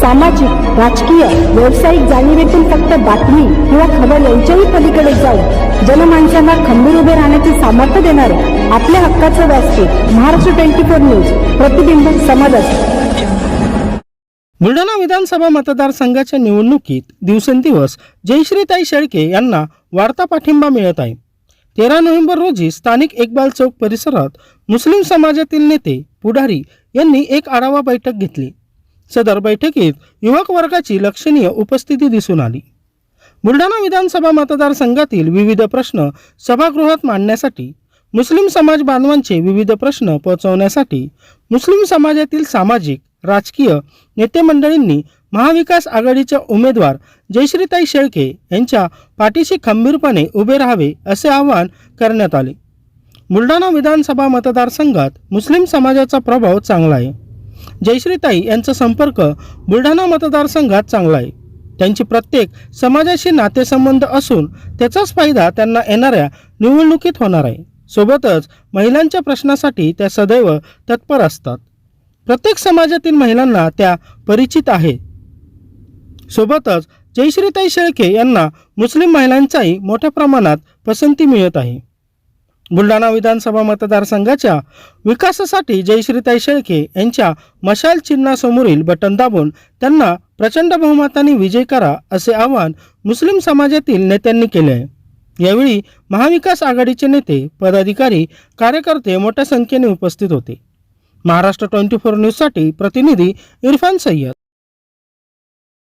सामाजिक राजकीय व्यावसायिक जाणीवेतून फक्त बातमी किंवा खबर यांच्याही पलीकडे जाऊन जनमानसांना खंबीर उभे राहण्याचे सामर्थ्य देणारे आपल्या हक्काचं व्यासपीठ महाराष्ट्र ट्वेंटी फोर न्यूज प्रतिबिंब समाजात बुलढाणा विधानसभा मतदारसंघाच्या निवडणुकीत दिवसेंदिवस जयश्रीताई शेळके यांना वाढता पाठिंबा मिळत आहे. तेरा नोव्हेंबर रोजी स्थानिक इकबाल चौक परिसरात मुस्लिम समाजातील नेते पुढारी यांनी एक आढावा बैठक घेतली. सदर बैठकीत युवक वर्गाची लक्षणीय उपस्थिती दिसून आली. बुलढाणा विधानसभा मतदारसंघातील विविध प्रश्न सभागृहात मांडण्यासाठी मुस्लिम समाज बांधवांचे विविध प्रश्न पोहोचवण्यासाठी मुस्लिम समाजातील सामाजिक राजकीय नेतेमंडळींनी महाविकास आघाडीच्या उमेदवार जयश्रीताई शेळके यांच्या पाठीशी खंबीरपणे उभे राहावे असे आवाहन करण्यात आले. बुलढाणा विधानसभा मतदारसंघात मुस्लिम समाजाचा प्रभाव चांगला आहे. जयश्रीताई यांचा संपर्क बुलढाणा मतदारसंघात चांगला आहे. त्यांची प्रत्येक समाजाशी नातेसंबंध असून त्याचाच फायदा त्यांना येणाऱ्या निवडणुकीत होणार आहे. सोबतच महिलांच्या प्रश्नासाठी त्या सदैव तत्पर असतात. प्रत्येक समाजातील महिलांना त्या परिचित आहेत. सोबतच जयश्रीताई शेळके यांना मुस्लिम महिलांचाही मोठ्या प्रमाणात पसंती मिळत आहे. बुलढाणा विधानसभा मतदारसंघाच्या विकासासाठी जयश्रीताई शेळके यांच्या मशाल चिन्हासमोरील बटन दाबून त्यांना प्रचंड बहुमताने विजय करा असे आवाहन मुस्लिम समाजातील नेत्यांनी केले. आहे यावेळी महाविकास आघाडीचे नेते पदाधिकारी कार्यकर्ते मोठ्या संख्येने उपस्थित होते. महाराष्ट्र ट्वेंटी फोर न्यूजसाठी प्रतिनिधी इरफान सय्यद.